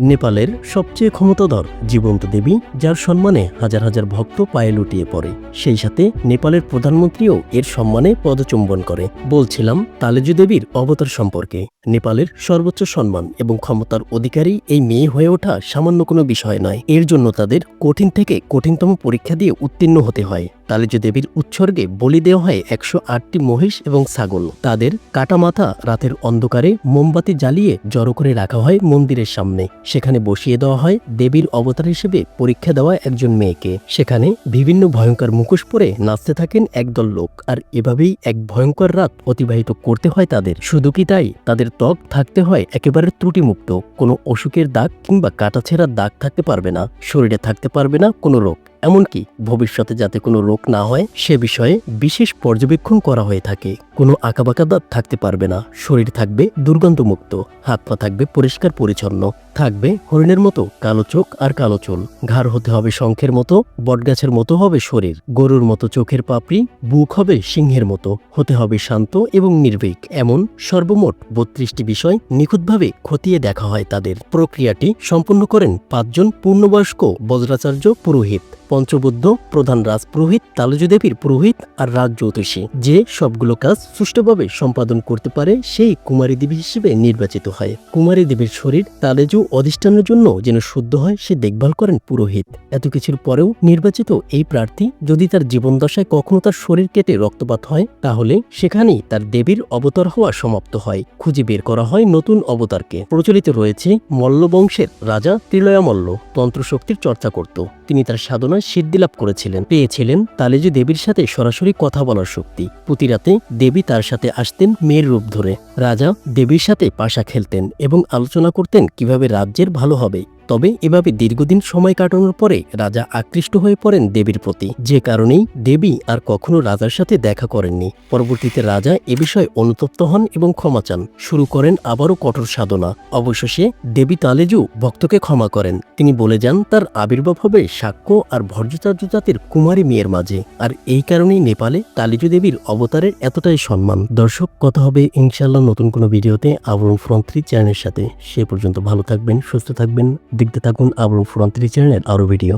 নেপালের সবচেয়ে ক্ষমতাধর জীবন্ত দেবী, যার সম্মানে হাজার হাজার ভক্ত পায়ে লুটিয়ে পড়ে। সেই সাথে নেপালের প্রধানমন্ত্রীও এর সম্মানে পদচুম্বন করে। বলছিলাম তালেজু দেবীর অবতার সম্পর্কে। নেপালের সর্বোচ্চ সম্মান এবং ক্ষমতার অধিকারী এই মেয়ে হয়ে ওঠা সামান্য কোনো বিষয় নয়। এর জন্য তাদের কঠিন থেকে কঠিনতম পরীক্ষা দিয়ে উত্তীর্ণ হতে হয়। তালেজু দেবীর উৎসর্গে বলি দেওয়া হয় একশো আটটি মহিষ এবং ছাগল। তাদের কাটা মাথা রাতের অন্ধকারে মোমবাতি জ্বালিয়ে জড়ো করে রাখা হয় মন্দিরের সামনে। সেখানে বসিয়ে দেওয়া হয় দেবীর অবতার হিসেবে পরীক্ষা দেওয়া একজন মেয়েকে। সেখানে বিভিন্ন ভয়ঙ্কর মুখোশ পরে নাচতে থাকেন একদল লোক। আর এভাবেই এক ভয়ঙ্কর রাত অতিবাহিত করতে হয় তাদের। শুধু কি তাই? তাদের ত্বক থাকতে হয় একেবারে ত্রুটিমুক্ত। কোনো অসুখের দাগ কিংবা কাটাছেঁড়ার দাগ থাকতে পারবে না। শরীরে থাকতে পারবে না কোনো রোগ। এমনকি ভবিষ্যতে যাতে কোনো রোগ না হয়, সে বিষয়ে বিশেষ পর্যবেক্ষণ করা হয়ে থাকে। কোনো আঁকাবাঁকা দাঁত থাকতে পারবে না। শরীর থাকবে দুর্গন্ধমুক্ত, হাত পা থাকবে পরিষ্কার পরিচ্ছন্ন, থাকবে হরিণের মতো কালো চোখ আর কালো চুল। ঘাড় হতে হবে শঙ্খের মতো, বটগাছের মতো হবে শরীর। গরুর মতো চোখের পাপড়ি, বুক হবে সিংহের মতো। হতে হবে শান্ত এবং নির্ভীক। এমন সর্বমোট বত্রিশটি বিষয় নিখুঁতভাবে খতিয়ে দেখা হয় তাদের। প্রক্রিয়াটি সম্পন্ন করেন পাঁচজন পূর্ণবয়স্ক বজ্রাচার্য পুরোহিত। পঞ্চবুদ্ধ প্রধান রাজপুরোহিত তালুজু দেবীর পুরোহিত আর রাজ জ্যোতিষী। যে সবগুলো কাজ সুষ্ঠুভাবে সম্পাদন করতে পারে, সেই কুমারী দেবী হিসেবে নির্বাচিত হয়। কুমারী দেবীর শরীর তালেজু অধিষ্ঠানের জন্য যেন শুদ্ধ হয়, সে দেখভাল করেন পুরোহিত। এত কিছুর পরেও নির্বাচিত এই প্রার্থী যদি তার জীবনদশায় কখনো তার শরীর কেটে রক্তপাত হয়, তাহলে সেখানেই তার দেবীর অবতার হওয়া সমাপ্ত হয়। খুঁজে বের করা হয় নতুন অবতারকে। প্রচলিত রয়েছে মল্ল বংশের রাজা ত্রিলয়া মল্ল তন্ত্রশক্তির চর্চা করত। তিনি তার সাধনায় সিদ্ধিলাভ করেছিলেন। পেয়েছিলেন তালেজু দেবীর সাথে সরাসরি কথা বলার শক্তি। প্রতি রাতে দেবী তার সাথে আসতেন মেয়ের রূপ ধরে। রাজা দেবীর সাথে পাশা খেলতেন এবং আলোচনা করতেন কীভাবে রাজ্যের ভালো হবে। তবে এভাবে দীর্ঘদিন সময় কাটানোর পরে রাজা আকৃষ্ট হয়ে পড়েন দেবীর প্রতি। যে কারণেই দেবী আর কখনো রাজার সাথে দেখা করেননি। পরবর্তীতে রাজা এ বিষয়ে অনুতপ্ত হন এবং ক্ষমা চান। শুরু করেন আবারও কঠোর সাধনা। অবশেষে দেবী তালেজু ভক্তকে ক্ষমা করেন। তিনি বলে যান, তার আবির্ভাব হবে সাক্ষ্য আর ভর্যচার্য জাতির কুমারী মেয়ের মাঝে। আর এই কারণেই নেপালে তালিজু দেবীর অবতারের এতটাই সম্মান। দর্শক, কথা হবে ইনশাল্লাহ নতুন কোনো ভিডিওতে। আবরণ ফ্রন্ট থ্রি চ্যানেলের সাথে। সে পর্যন্ত ভালো থাকবেন, সুস্থ থাকবেন। দেখতে থাকুন আবরণ ফ্রন্ট থ্রি চ্যানেলের আরও ভিডিও।